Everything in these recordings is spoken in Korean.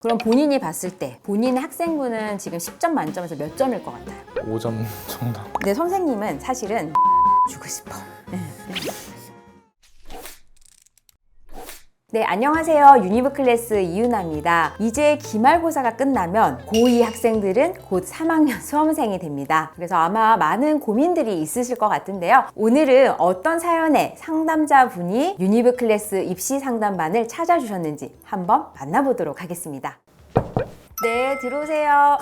그럼 본인이 봤을 때 본인의 학생부는 지금 10점 만점에서 몇 점일 것 같아요? 5점 정도. 근데 선생님은 사실은 주고 싶어. 네, 안녕하세요. 유니브 클래스 이윤아입니다. 이제 기말고사가 끝나면 고2 학생들은 곧 3학년 수험생이 됩니다. 그래서 아마 많은 고민들이 있으실 것 같은데요. 오늘은 어떤 사연의 상담자분이 유니브 클래스 입시 상담반을 찾아주셨는지 한번 만나보도록 하겠습니다. 네, 들어오세요.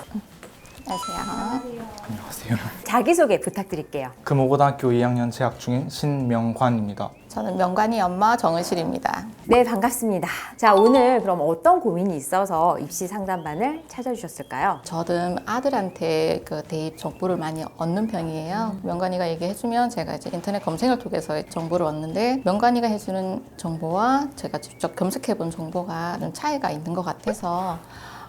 안녕하세요. 안녕하세요. 자기소개 부탁드릴게요. 금호고등학교 2학년 재학 중인 신명관입니다. 저는 명관이 엄마 정은실입니다. 네, 반갑습니다. 자, 오늘 그럼 어떤 고민이 있어서 입시 상담반을 찾아주셨을까요? 저는 아들한테 그 대입 정보를 많이 얻는 편이에요. 명관이가 얘기해주면 제가 이제 인터넷 검색을 통해서 정보를 얻는데 명관이가 해주는 정보와 제가 직접 검색해본 정보가 좀 차이가 있는 것 같아서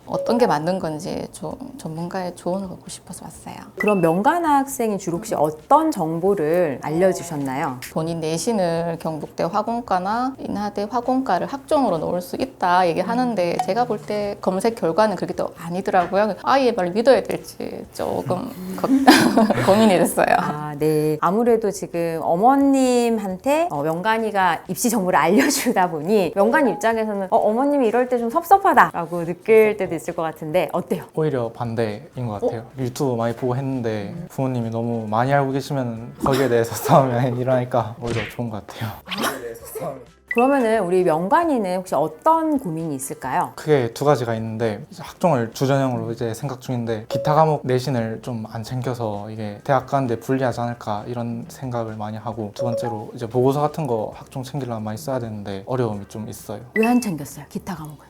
어떤 게 맞는 건지 좀 전문가의 조언을 얻고 싶어서 왔어요. 그럼 명가나 학생이 주로 혹시 어떤 정보를 알려주셨나요? 본인 내신을 경북대 화공과나 인하대 화공과를 학종으로 넣을 수 있다 얘기하는데 제가 볼 때 검색 결과는 그렇게 또 아니더라고요. 아이의 말을 믿어야 될지 조금 거- 고민이 됐어요. 아, 네. 아무래도 지금 어머님한테 어, 명간이가 입시 정보를 알려주다 보니 명간 입장에서는 어, 어머님이 이럴 때 좀 섭섭하다라고 느낄 때도 있을 것 같은데 어때요? 오히려 반대인 것 같아요. 유튜브 많이 보고 했는데 부모님이 너무 많이 알고 계시면 거기에 대해서 싸움이 일어나니까 오히려 좋은 것 같아요. 그러면은 우리 명간이는 혹시 어떤 고민이 있을까요? 크게 두 가지가 있는데 이제 학종을 주전형으로 이제 생각 중인데 기타 과목 내신을 좀 안 챙겨서 이게 대학 가는데 불리하지 않을까 이런 생각을 많이 하고 두 번째로 이제 보고서 같은 거 학종 챙기려면 많이 써야 되는데 어려움이 좀 있어요. 왜 안 챙겼어요? 기타 과목을.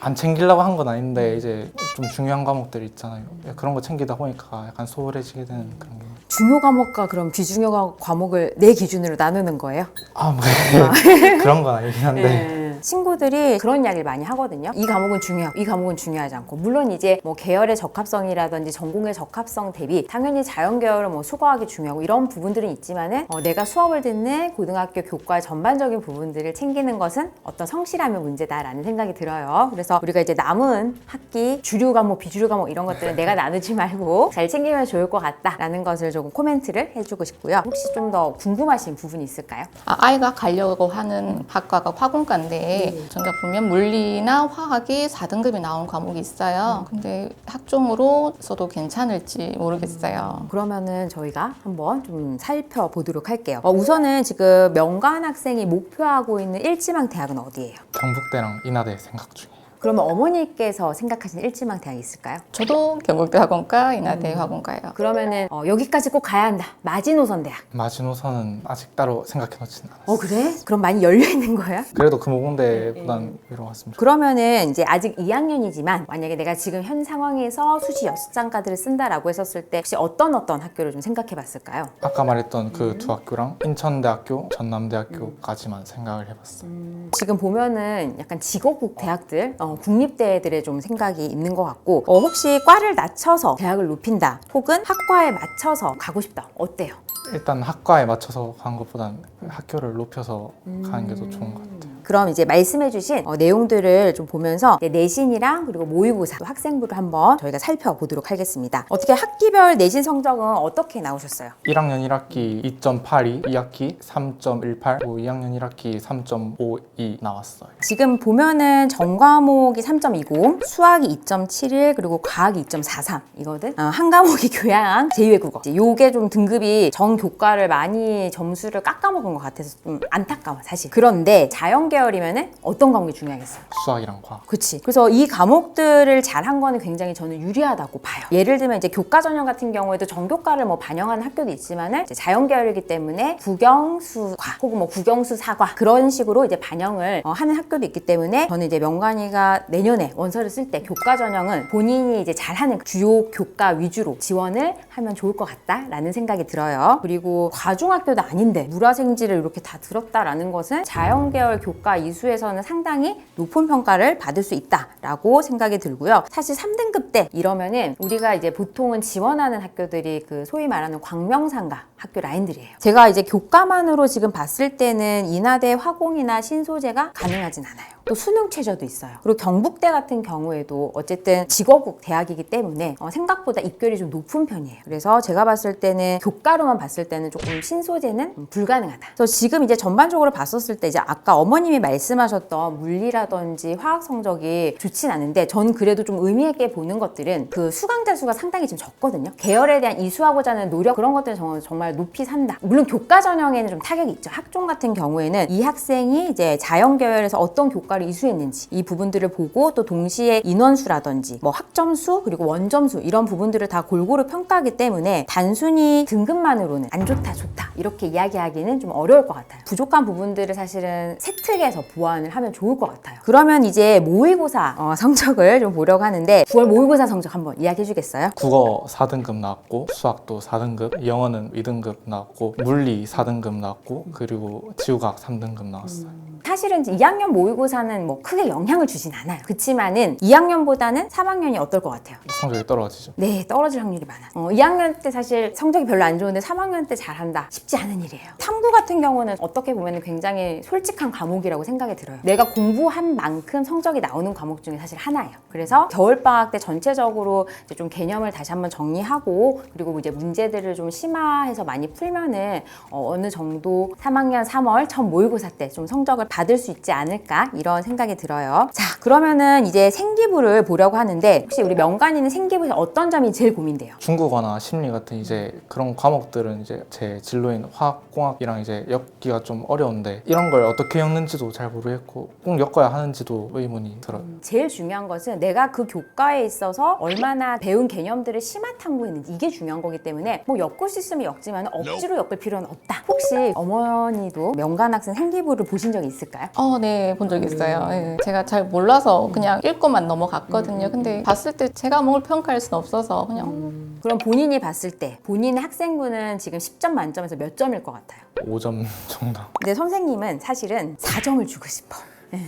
안 챙기려고 한 건 아닌데 이제 좀 중요한 과목들 있잖아요. 그런 거 챙기다 보니까 약간 소홀해지게 되는 그런 게. 중요 과목과 그럼 비중요 과목을 내 기준으로 나누는 거예요? 아, 뭐 그런 건 아니긴 한데. 네. 친구들이 그런 이야기를 많이 하거든요. 이 과목은 중요하고 이 과목은 중요하지 않고 물론 이제 뭐 계열의 적합성이라든지 전공의 적합성 대비 당연히 자연 계열은 뭐 수거하기 중요하고 이런 부분들은 있지만은 어, 내가 수업을 듣는 고등학교 교과 전반적인 부분들을 챙기는 것은 어떤 성실함의 문제다라는 생각이 들어요. 그래서 우리가 이제 남은 학기 주류 과목, 비주류 과목 이런 것들은 내가 나누지 말고 잘 챙기면 좋을 것 같다라는 것을 조금 코멘트를 해주고 싶고요. 혹시 좀 더 궁금하신 부분이 있을까요? 아, 아이가 가려고 하는 학과가 화공과인데 정작 보면 물리나 화학이 4등급이 나온 과목이 있어요. 근데 학종으로 써도 괜찮을지 모르겠어요. 그러면은 저희가 한번 좀 살펴보도록 할게요. 어, 우선은 지금 명관 학생이 목표하고 있는 일지망 대학은 어디예요? 경북대랑 인하대 생각 중이에요. 그러면 어머니께서 생각하시는 일지망 대학이 있을까요? 저도 경북대 화공과, 인하대 화공과예요. 그러면은 어, 여기까지 꼭 가야 한다. 마지노선 대학. 마지노선은 아직 따로 생각해 놓지는 않았어요. 어 그래? 그럼 많이 열려 있는 거야? 그래도 금호공대보단 위로 갔으면 좋겠어요. 그러면은 이제 아직 2학년이지만 만약에 내가 지금 현 상황에서 수시 여시장가들을 쓴다라고 했었을 때 혹시 어떤 어떤 학교를 좀 생각해 봤을까요? 아까 말했던 그 두 학교랑 인천대학교, 전남대학교까지만 생각을 해봤어요. 지금 보면은 약간 직업국 대학들, 어, 국립대들의 좀 생각이 있는 것 같고, 어, 혹시 과를 낮춰서 대학을 높인다, 혹은 학과에 맞춰서 가고 싶다, 어때요? 일단 학과에 맞춰서 간 것보단 학교를 높여서 가는 게 더 좋은 것 같아요. 그럼 이제 말씀해주신 어, 내용들을 좀 보면서 내신이랑 그리고 모의고사, 또 학생부를 한번 저희가 살펴보도록 하겠습니다. 어떻게 학기별 내신 성적은 어떻게 나오셨어요? 1학년 1학기 2.82, 2학기 3.18, 뭐 2학년 1학기 3.52 나왔어요. 지금 보면은 전 과목이 3.20, 수학이 2.71, 그리고 과학이 2.43 이거든. 어, 한 과목이 교양, 제2외국어. 이제 요게 좀 등급이 전 교과를 많이 점수를 깎아먹은 것 같아서 좀 안타까워 사실. 그런데 자연 계 열이면은 어떤 과목이 중요하겠어요? 수학이랑 과학. 그치. 그래서 이 과목들을 잘한 거는 굉장히 저는 유리하다고 봐요. 예를 들면 이제 교과 전형 같은 경우에도 전교과를 뭐 반영하는 학교도 있지만은 이제 자연 계열이기 때문에 국영수과 혹은 뭐 국영수사과 그런 식으로 이제 반영을 어, 하는 학교도 있기 때문에 저는 이제 명관이가 내년에 원서를 쓸 때 교과 전형은 본인이 이제 잘하는 주요 교과 위주로 지원을 하면 좋을 것 같다라는 생각이 들어요. 그리고 과중학교도 아닌데 물화생지를 이렇게 다 들었다라는 것은 자연 계열 교과 이수에서는 상당히 높은 평가를 받을 수 있다라고 생각이 들고요. 사실 3등급 3급 때 이러면은 우리가 이제 보통은 지원하는 학교들이 그 소위 말하는 광명상가 학교 라인들이에요. 제가 이제 교과만으로 지금 봤을 때는 인하대 화공이나 신소재가 가능하진 않아요. 또 수능 최저도 있어요. 그리고 경북대 같은 경우에도 어쨌든 직어국 대학이기 때문에 어, 생각보다 입결이 좀 높은 편이에요. 그래서 제가 봤을 때는 교과로만 봤을 때는 조금 신소재는 음, 불가능하다. 그래서 지금 이제 전반적으로 봤었을 때 이제 아까 어머님이 말씀하셨던 물리라든지 화학 성적이 좋진 않은데 전 그래도 좀 의미 있게 보는 것들은 그 수강자 수가 상당히 지금 적거든요. 계열에 대한 이수하고자 하는 노력 그런 것들은 저는 정말 높이 산다. 물론 교과 전형에는 좀 타격이 있죠. 학종 같은 경우에는 이 학생이 이제 자연 계열에서 어떤 교과 를 이수했는지 이 부분들을 보고 또 동시에 인원수라든지 뭐 학점수 그리고 원점수 이런 부분들을 다 골고루 평가하기 때문에 단순히 등급만으로는 안 좋다 좋다 이렇게 이야기하기는 좀 어려울 것 같아요. 부족한 부분들을 사실은 세특에서 보완을 하면 좋을 것 같아요. 그러면 이제 모의고사 어, 성적을 좀 보려고 하는데 9월 모의고사 성적 한번 이야기해 주겠어요? 국어 4등급 나왔고 수학도 4등급, 영어는 2등급 나왔고 물리 4등급 나왔고 그리고 지구과학 3등급 나왔어요. 사실은 2학년 모의고사는 뭐 크게 영향을 주진 않아요. 그치만은 2학년보다는 3학년이 어떨 것 같아요? 성적이 떨어지죠. 네, 떨어질 확률이 많아. 어, 2학년 때 사실 성적이 별로 안 좋은데 3학년 때 잘한다. 쉽지 않은 일이에요. 탐구 같은 경우는 어떻게 보면 굉장히 솔직한 과목이라고 생각이 들어요. 내가 공부한 만큼 성적이 나오는 과목 중에 사실 하나예요. 그래서 겨울방학 때 전체적으로 이제 좀 개념을 다시 한번 정리하고 그리고 이제 문제들을 좀 심화해서 많이 풀면은 어, 어느 정도 3학년 3월 첫 모의고사 때 좀 성적을 받을 수 있지 않을까 이런 생각이 들어요. 자, 그러면은 이제 생기부를 보려고 하는데 혹시 우리 명관이는 생기부에서 어떤 점이 제일 고민돼요? 중국어나 심리 같은 이제 그런 과목들은 이제 제 진로인 화학공학이랑 이제 엮기가 좀 어려운데 이런 걸 어떻게 엮는지도 잘 모르겠고 꼭 엮어야 하는지도 의문이 들어요. 제일 중요한 것은 내가 그 교과에 있어서 얼마나 배운 개념들을 심화 탐구했는지 이게 중요한 거기 때문에 뭐 엮을 수 있으면 엮지만 억지로 엮을 필요는 없다. 혹시 어머니도 명관 학생 생기부를 보신 적이 있을까요? 어, 네, 본 적 있어요. 예, 제가 잘 몰라서 그냥 읽고만 넘어갔거든요. 근데 봤을 때제 과목을 평가할 수는 없어서 그냥 그럼 본인이 봤을 때 본인의 학생부는 지금 10점 만점에서 몇 점일 것 같아요? 5점 정도. 근데 선생님은 사실은 4점을 주고 싶어. 예.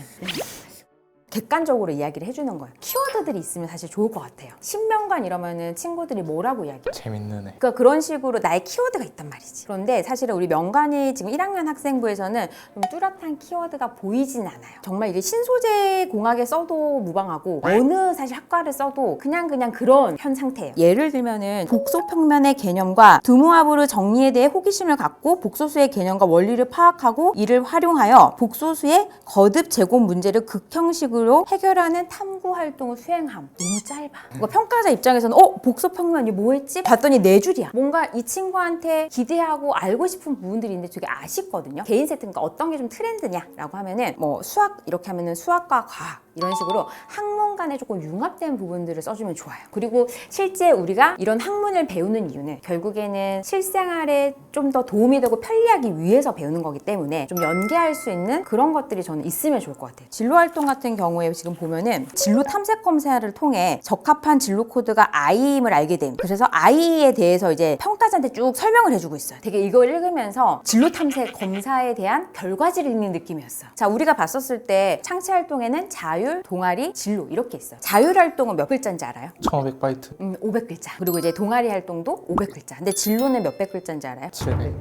객관적으로 이야기를 해주는 거예요. 키워드들이 있으면 사실 좋을 것 같아요. 신명관 이러면은 친구들이 뭐라고 이야기해요? 재밌는 애. 그러니까 그런 식으로 나의 키워드가 있단 말이지. 그런데 사실은 우리 명관이 지금 1학년 학생부에서는 좀 뚜렷한 키워드가 보이진 않아요. 정말 이게 신소재 공학에 써도 무방하고 어느 사실 학과를 써도 그냥 그냥 그런 현 상태예요. 예를 들면은 복소 평면의 개념과 두모합으로 정리에 대해 호기심을 갖고 복소수의 개념과 원리를 파악하고 이를 활용하여 복소수의 거듭 제곱 문제를 극형식으로 해결하는 탐구 활동을 수행함. 너무 짧아. 그러니까 평가자 입장에서는 어 복소 평면이 뭐했지? 봤더니 네 줄이야. 뭔가 이 친구한테 기대하고 알고 싶은 부분들이 있는데 되게 아쉽거든요. 개인 세트니까 어떤 게 좀 트렌드냐라고 하면은 뭐 수학 이렇게 하면은 수학과 과학 이런 식으로 학문 간에 조금 융합된 부분들을 써주면 좋아요. 그리고 실제 우리가 이런 학문을 배우는 이유는 결국에는 실생활에 좀 더 도움이 되고 편리하기 위해서 배우는 거기 때문에 좀 연계할 수 있는 그런 것들이 저는 있으면 좋을 것 같아요. 진로 활동 같은 경우에 지금 보면은 진로 탐색 검사를 통해 적합한 진로 코드가 I임을 알게 됨. 그래서 I에 대해서 이제 평가자한테 쭉 설명을 해주고 있어요. 되게 이걸 읽으면서 진로 탐색 검사에 대한 결과지를 읽는 느낌이었어요. 자, 우리가 봤었을 때 창체 활동에는 자 율, 동아리, 진로 이렇게 있어요. 자율 활동은 몇 글자인지 알아요? 1500바이트. 음, 500글자. 그리고 이제 동아리 활동도 500글자. 근데 진로는 몇백 글자인지 알아요? 700.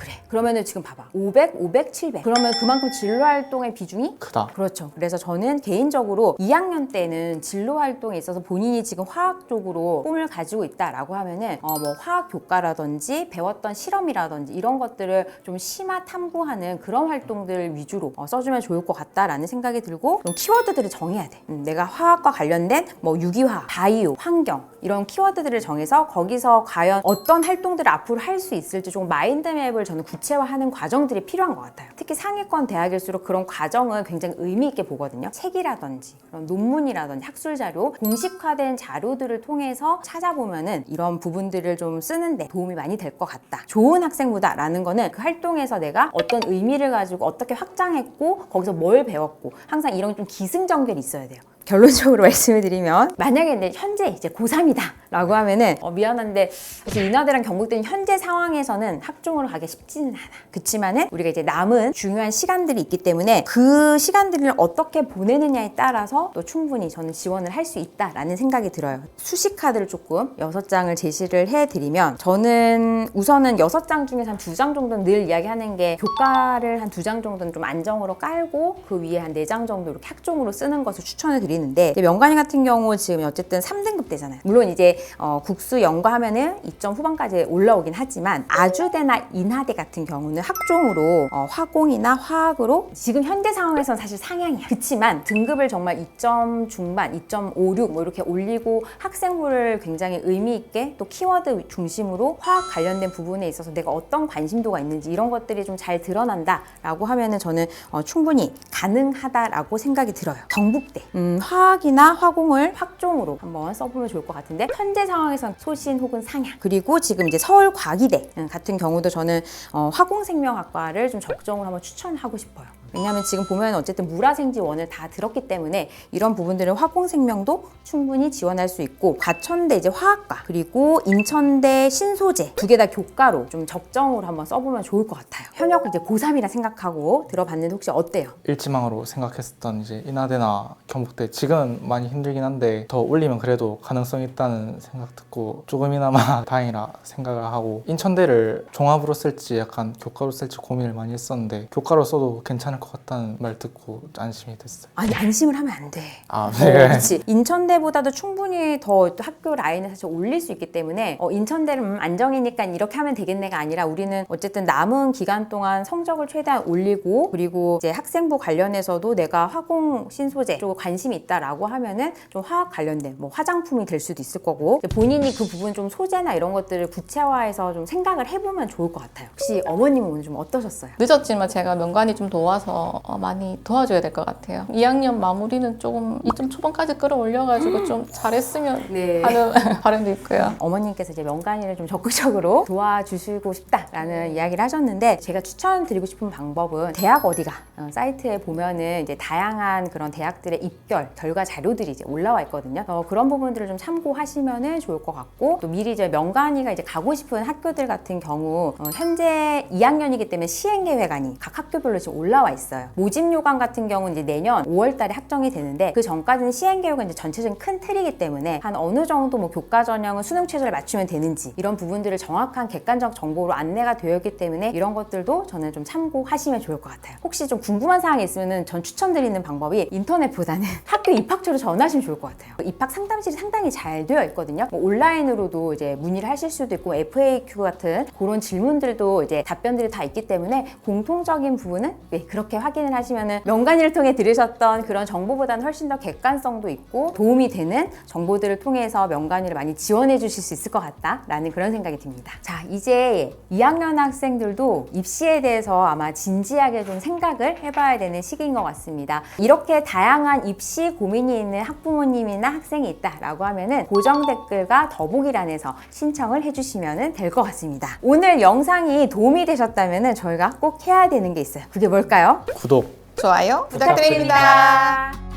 그래. 그러면은 지금 봐봐. 500, 500, 700. 그러면 그만큼 진로 활동의 비중이 크다. 그렇죠. 그래서 저는 개인적으로 2학년 때는 진로 활동에 있어서 본인이 지금 화학 쪽으로 꿈을 가지고 있다라고 하면은 어 뭐 화학 교과라든지 배웠던 실험이라든지 이런 것들을 좀 심화 탐구하는 그런 활동들 위주로 어, 써주면 좋을 것 같다라는 생각이 들고 좀 키워드들을 정해야 돼. 음, 내가 화학과 관련된 뭐 유기화, 바이오, 환경 이런 키워드들을 정해서 거기서 과연 어떤 활동들을 앞으로 할 수 있을지 좀 마인드맵을 저는 구체화하는 과정들이 필요한 것 같아요. 특히 상위권 대학일수록 그런 과정은 굉장히 의미 있게 보거든요. 책이라든지 그런 논문이라든지 학술 자료, 공식화된 자료들을 통해서 찾아보면은 이런 부분들을 좀 쓰는데 도움이 많이 될 것 같다. 좋은 학생부다라는 거는 그 활동에서 내가 어떤 의미를 가지고 어떻게 확장했고 거기서 뭘 배웠고 항상 이런 좀 기승전결이 있어야 돼요. 결론적으로 말씀을 드리면 만약에 내 현재 이제 고3이다 라고 하면은 어, 미안한데 사실 인하대랑 경북대는 현재 상황에서는 학종으로 가기 쉽지는 않아. 그치만은 우리가 이제 남은 중요한 시간들이 있기 때문에 그 시간들을 어떻게 보내느냐에 따라서 또 충분히 저는 지원을 할 수 있다라는 생각이 들어요. 수식 카드를 조금 여섯 장을 제시를 해드리면 저는 우선은 여섯 장 중에서 한 두 장 정도는 늘 이야기하는 게 교과를 한 두 장 정도는 좀 안정으로 깔고 그 위에 한 네 장 정도 이렇게 학종으로 쓰는 것을 추천을 드리는 데 이제 명관이 같은 경우 지금 어쨌든 3등급 되잖아요. 물론 이제 어, 국수 연과 하면은 2점 후반까지 올라오긴 하지만 아주대나 인하대 같은 경우는 학종으로 어, 화공이나 화학으로 지금 현재 상황에서는 사실 상향이야. 그치만 등급을 정말 2점 중반, 2.56 뭐 이렇게 올리고 학생부를 굉장히 의미 있게 또 키워드 중심으로 화학 관련된 부분에 있어서 내가 어떤 관심도가 있는지 이런 것들이 좀 잘 드러난다라고 하면은 저는 어, 충분히 가능하다라고 생각이 들어요. 경북대 음, 화학이나 화공을 학종으로 한번 써보면 좋을 것 같은데 현재 상황에선 소신 혹은 상향 그리고 지금 이제 서울과기대 음, 같은 경우도 저는 어, 화공생명학과를 좀 적정으로 한번 추천하고 싶어요. 왜냐하면 지금 보면 어쨌든 물화생지 원을 다 들었기 때문에 이런 부분들은 화공생명도 충분히 지원할 수 있고 과천대 이제 화학과 그리고 인천대 신소재 두 개 다 교과로 좀 적정으로 한번 써보면 좋을 것 같아요. 현역 이제 고3이라 생각하고 들어봤는데 혹시 어때요? 일지망으로 생각했었던 이제 인하대나 경북대 지금은 많이 힘들긴 한데 더 올리면 그래도 가능성이 있다는 생각 듣고 조금이나마 다행이라 생각을 하고 인천대를 종합으로 쓸지 약간 교과로 쓸지 고민을 많이 했었는데 교과로 써도 괜찮을 것 같다는 말 듣고 안심이 됐어요. 아니 안심을 하면 안 돼. 아, 어, 네. 그렇지. 인천대보다도 충분히 더또 학교 라인을 사실 올릴 수 있기 때문에 어, 인천대를 음, 안정이니까 이렇게 하면 되겠네가 아니라 우리는 어쨌든 남은 기간 동안 성적을 최대한 올리고 그리고 이제 학생부 관련해서도 내가 화공 신소재 쪽에 관심이 있다라고 하면은 좀 화학 관련된 뭐 화장품이 될 수도 있을 거고 본인이 그 부분 좀 소재나 이런 것들을 구체화해서 좀 생각을 해보면 좋을 것 같아요. 혹시 어머님은 오늘 좀 어떠셨어요? 늦었지만 제가 명관이 좀 도와서 어, 많이 도와줘야 될 것 같아요. 2학년 마무리는 조금 2점 초반까지 끌어올려가지고 좀 잘했으면 네. 하는 바람도 있고요. 어머님께서 이제 명간이를 좀 적극적으로 도와주시고 싶다라는 이야기를 하셨는데 제가 추천드리고 싶은 방법은 대학 어디가 어, 사이트에 보면은 이제 다양한 그런 대학들의 입결 결과 자료들이 이제 올라와 있거든요. 어, 그런 부분들을 좀 참고하시면은 좋을 것 같고 또 미리 이제 명간이가 이제 가고 싶은 학교들 같은 경우 어, 현재 2학년이기 때문에 시행 계획안이 각 학교별로 지금 올라와 있어요. 모집 요강 같은 경우는 이제 내년 5월달에 확정이 되는데 그 전까지는 시행 계획은 이제 전체적인 큰 틀이기 때문에 한 어느 정도 뭐 교과 전형은 수능 최저를 맞추면 되는지 이런 부분들을 정확한 객관적 정보로 안내가 되어 있기 때문에 이런 것들도 저는 좀 참고하시면 좋을 것 같아요. 혹시 좀 궁금한 사항이 있으면 전 추천드리는 방법이 인터넷보다는 학교 입학처로 전화하시면 좋을 것 같아요. 입학 상담실이 상당히 잘 되어 있거든요. 뭐 온라인으로도 이제 문의를 하실 수도 있고 FAQ 같은 그런 질문들도 이제 답변들이 다 있기 때문에 공통적인 부분은 네, 그 렇게 확인을 하시면은 명간이를 통해 들으셨던 그런 정보보다는 훨씬 더 객관성도 있고 도움이 되는 정보들을 통해서 명간이를 많이 지원해 주실 수 있을 것 같다라는 그런 생각이 듭니다. 자, 이제 2학년 학생들도 입시에 대해서 아마 진지하게 좀 생각을 해봐야 되는 시기인 것 같습니다. 이렇게 다양한 입시 고민이 있는 학부모님이나 학생이 있다라고 하면은 고정 댓글과 더보기란에서 신청을 해주시면 될 것 같습니다. 오늘 영상이 도움이 되셨다면 저희가 꼭 해야 되는 게 있어요. 그게 뭘까요? 구독 좋아요 부탁드립니다. 부탁드립니다.